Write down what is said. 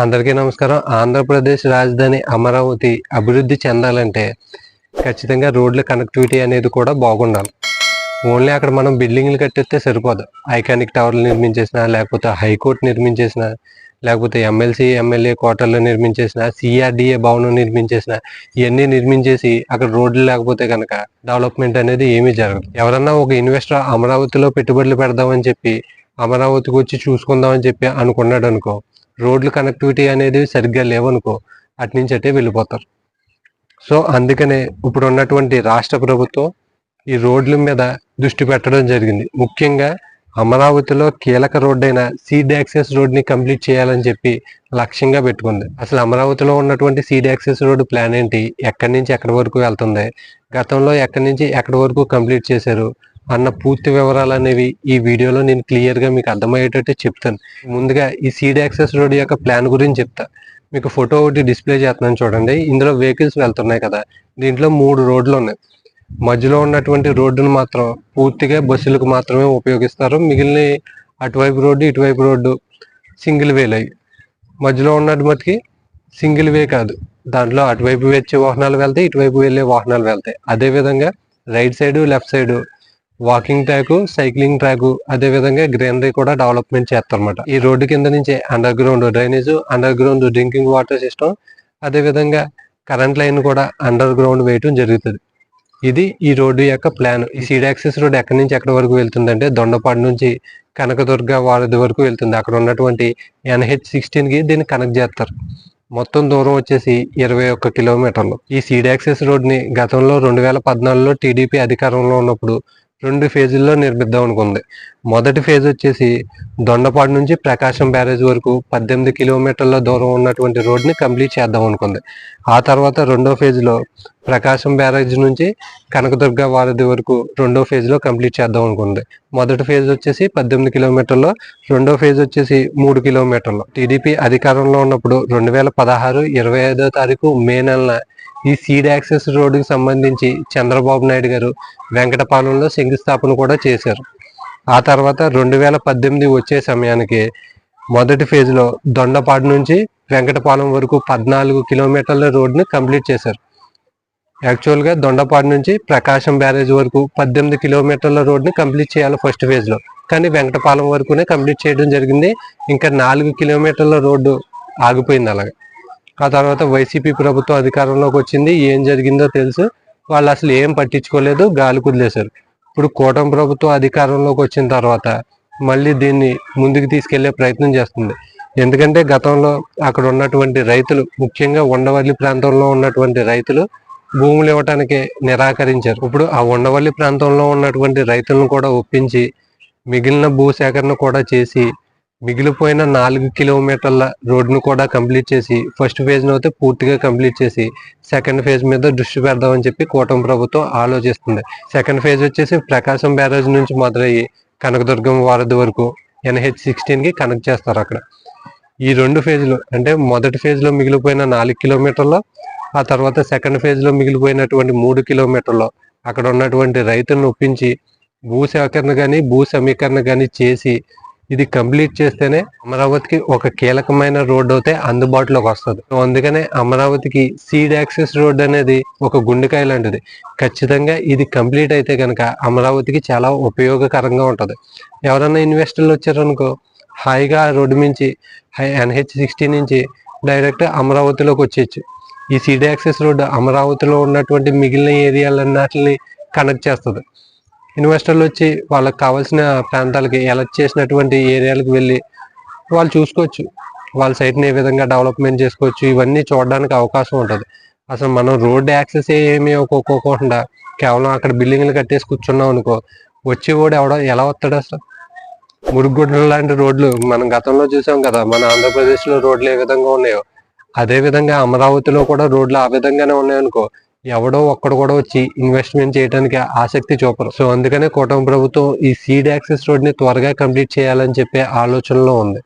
అందరికీ నమస్కారం. ఆంధ్రప్రదేశ్ రాజధాని అమరావతి అభివృద్ధి చెందాలంటే ఖచ్చితంగా రోడ్ల కనెక్టివిటీ అనేది కూడా బాగుండాలి. ఓన్లీ అక్కడ మనం బిల్డింగ్లు కట్టిస్తే సరిపోదు. ఐకానిక్ టవర్లు నిర్మించేసిన లేకపోతే హైకోర్టు నిర్మించేసిన లేకపోతే ఎమ్మెల్సీ ఎమ్మెల్యే క్వార్టర్లు నిర్మించేసిన సిఆర్డిఏ భవనం నిర్మించేసిన ఇవన్నీ నిర్మించేసి అక్కడ రోడ్లు లేకపోతే కనుక డెవలప్మెంట్ అనేది ఏమీ జరగదు. ఎవరన్నా ఒక ఇన్వెస్టర్ అమరావతిలో పెట్టుబడులు పెడదామని చెప్పి అమరావతికి వచ్చి చూసుకుందామని చెప్పి అనుకున్నాడు అనుకో రోడ్లు కనెక్టివిటీ అనేది సరిగ్గా లేవనుకో అటు నుంచి అటే వెళ్ళిపోతారు. సో అందుకనే ఇప్పుడు ఉన్నటువంటి రాష్ట్ర ప్రభుత్వం ఈ రోడ్ల మీద దృష్టి పెట్టడం జరిగింది. ముఖ్యంగా అమరావతిలో కీలక రోడ్డైన సీడ్ యాక్సెస్ రోడ్ని కంప్లీట్ చేయాలని చెప్పి లక్ష్యంగా పెట్టుకుంది. అసలు అమరావతిలో ఉన్నటువంటి సీడ్ యాక్సెస్ రోడ్డు ప్లాన్ ఏంటి? ఎక్కడి నుంచి ఎక్కడి వరకు వెళ్తుంది? గతంలో ఎక్కడి నుంచి ఎక్కడి వరకు కంప్లీట్ చేశారు? అన్న పూర్తి వివరాలు అనేవి ఈ వీడియోలో నేను క్లియర్గా మీకు అర్థమయ్యేటట్టు చెప్తాను. ముందుగా ఈ సీడ్ యాక్సెస్ రోడ్ యొక్క ప్లాన్ గురించి చెప్తా. మీకు ఫోటో ఒకటి డిస్ప్లే చేస్తున్నాను చూడండి. ఇందులో వెహికల్స్ వెళ్తున్నాయి కదా. దీంట్లో మూడు రోడ్లు ఉన్నాయి. మధ్యలో ఉన్నటువంటి రోడ్డును మాత్రం పూర్తిగా బస్సులకు మాత్రమే ఉపయోగిస్తారు. మిగిలిన అటువైపు రోడ్డు ఇటువైపు రోడ్డు సింగిల్ వేలు అయ్యి మధ్యలో ఉన్నది మటుకి సింగిల్ వే కాదు. దాంట్లో అటువైపు వచ్చే వాహనాలు వెళ్తాయి ఇటువైపు వెళ్ళే వాహనాలు వెళ్తాయి. అదే విధంగా right side left side walking track cycling track అదే విధంగా గ్రీనరీ కూడా డెవలప్మెంట్ చేస్తారన్నమాట. ఈ రోడ్డు కింద నుంచి underground drainage underground drinking water system అదే విధంగా కరెంట్ లైన్ కూడా అండర్ గ్రౌండ్ వేయటం జరుగుతుంది. ఇది ఈ రోడ్డు యొక్క ప్లాన్ ఈ సీడ్ యాక్సెస్ రోడ్ ఎక్కడి నుంచి ఎక్కడి వరకు వెళ్తుందంటే దొండపాడు నుంచి కనకదుర్గ వారధి వరకు వెళ్తుంది. అక్కడ ఉన్నటువంటి ఎన్హెచ్ సిక్స్టీన్కి దీన్ని కనెక్ట్ చేస్తారు. మొత్తం దూరం వచ్చేసి ఇరవై ఒక్క కిలోమీటర్లు. ఈ సీడ్ యాక్సెస్ గతంలో రెండు వేల పద్నాలుగులో టీడీపీ అధికారంలో ఉన్నప్పుడు రెండు ఫేజుల్లో నిర్మిద్దాం అనుకుంది. మొదటి ఫేజ్ వచ్చేసి దొండపాడు నుంచి ప్రకాశం బ్యారేజ్ వరకు పద్దెనిమిది కిలోమీటర్ల దూరం ఉన్నటువంటి రోడ్ని కంప్లీట్ చేద్దాం అనుకుంది. ఆ తర్వాత రెండో ఫేజ్లో ప్రకాశం బ్యారేజ్ నుంచి కనకదుర్గ వారధి వరకు రెండో ఫేజ్లో కంప్లీట్ చేద్దాం అనుకుంది. మొదటి ఫేజ్ వచ్చేసి పద్దెనిమిది కిలోమీటర్లు రెండో ఫేజ్ వచ్చేసి మూడు కిలోమీటర్లు. టీడీపీ అధికారంలో ఉన్నప్పుడు రెండు వేల పదహారు ఇరవై ఐదో తారీఖు మే నెలన ఈ సీడ్ యాక్సెస్ రోడ్డుకి సంబంధించి చంద్రబాబు నాయుడు గారు వెంకటపాలెంలో శంకుస్థాపన కూడా చేశారు. ఆ తర్వాత రెండు వేల పద్దెనిమిది వచ్చే సమయానికి మొదటి ఫేజ్లో దొండపాడు నుంచి వెంకటపాలెం వరకు పద్నాలుగు కిలోమీటర్ల రోడ్ని కంప్లీట్ చేశారు. యాక్చువల్గా దొండపాడు నుంచి ప్రకాశం బ్యారేజ్ వరకు పద్దెనిమిది కిలోమీటర్ల రోడ్ని కంప్లీట్ చేయాలి ఫస్ట్ ఫేజ్లో. కానీ వెంకటపాలెం వరకునే కంప్లీట్ చేయడం జరిగింది. ఇంకా నాలుగు కిలోమీటర్ల రోడ్డు ఆగిపోయింది అలాగే. ఆ తర్వాత వైసీపీ ప్రభుత్వం అధికారంలోకి వచ్చింది. ఏం జరిగిందో తెలుసు. వాళ్ళు అసలు ఏం పట్టించుకోలేదు. గాలి కుదిలేశారు. ఇప్పుడు కూటమి ప్రభుత్వం అధికారంలోకి వచ్చిన తర్వాత మళ్ళీ దీన్ని ముందుకు తీసుకెళ్ళే ప్రయత్నం చేస్తుంది. ఎందుకంటే గతంలో అక్కడ ఉన్నటువంటి రైతులు ముఖ్యంగా ఉండవల్లి ప్రాంతంలో ఉన్నటువంటి రైతులు భూములు ఇవ్వటానికి నిరాకరించారు. ఇప్పుడు ఆ ఉండవల్లి ప్రాంతంలో ఉన్నటువంటి రైతులను కూడా ఒప్పించి మిగిలిన భూ సేకరణ కూడా చేసి మిగిలిపోయిన నాలుగు కిలోమీటర్ల రోడ్ను కూడా కంప్లీట్ చేసి ఫస్ట్ ఫేజ్ను అయితే పూర్తిగా కంప్లీట్ చేసి సెకండ్ ఫేజ్ మీద దృష్టి పెడదామని చెప్పి కూటమి ప్రభుత్వం ఆలోచిస్తుంది. సెకండ్ ఫేజ్ వచ్చేసి ప్రకాశం బ్యారేజ్ నుంచి మొదలయ్యి కనకదుర్గం వారధి వరకు ఎన్హెచ్ సిక్స్టీన్కి కనెక్ట్ చేస్తారు అక్కడ. ఈ రెండు ఫేజ్లు అంటే మొదటి ఫేజ్లో మిగిలిపోయిన నాలుగు కిలోమీటర్లు ఆ తర్వాత సెకండ్ ఫేజ్లో మిగిలిపోయినటువంటి మూడు కిలోమీటర్లు అక్కడ ఉన్నటువంటి రైతులను ఒప్పించి భూ సేకరణ కానీ భూ సమీకరణ కానీ చేసి ఇది కంప్లీట్ చేస్తేనే అమరావతికి ఒక కీలకమైన రోడ్డు అయితే అందుబాటులోకి వస్తుంది. అందుకనే అమరావతికి సీడ్ యాక్సెస్ రోడ్ అనేది ఒక గుండెకాయ లాంటిది. ఖచ్చితంగా ఇది కంప్లీట్ అయితే కనుక అమరావతికి చాలా ఉపయోగకరంగా ఉంటుంది. ఎవరైనా ఇన్వెస్టర్లు వచ్చారనుకో హాయిగా ఆ రోడ్డు నుంచి ఎన్హెచ్ సిక్స్టీ నుంచి డైరెక్ట్ అమరావతిలోకి వచ్చేయచ్చు. ఈ సీడ్ యాక్సెస్ రోడ్డు అమరావతిలో ఉన్నటువంటి మిగిలిన ఏరియాలన్నిటిని కనెక్ట్ చేస్తుంది. ఇన్వెస్టర్లు వచ్చి వాళ్ళకి కావాల్సిన ప్రాంతాలకి ఎలర్ట్ చేసినటువంటి ఏరియాలకు వెళ్ళి వాళ్ళు చూసుకోవచ్చు. వాళ్ళ సైట్ని ఏ విధంగా డెవలప్మెంట్ చేసుకోవచ్చు ఇవన్నీ చూడడానికి అవకాశం ఉంటుంది. అసలు మనం రోడ్ యాక్సెస్ ఏమీ ఒక్కొక్కకుండా కేవలం అక్కడ బిల్డింగ్లు కట్టేసి కూర్చున్నాం అనుకో వచ్చేవాడు ఎవడో ఎలా వస్తాడు అసలు? మురుగుడ్డలు లాంటి రోడ్లు మనం గతంలో చూసాం కదా మన ఆంధ్రప్రదేశ్లో రోడ్లు ఏ విధంగా ఉన్నాయో అదే విధంగా అమరావతిలో కూడా రోడ్లు ఆ విధంగానే ఉన్నాయనుకో ఎవడో ఒక్కడు కూడా వచ్చి ఇన్వెస్ట్మెంట్ చేయడానికి ఆసక్తి చూపరు. సో అందుకనే కూటమి ప్రభుత్వం ఈ సీడ్ యాక్సెస్ రోడ్ని త్వరగా కంప్లీట్ చేయాలని చెప్పే ఆలోచనలో ఉంది.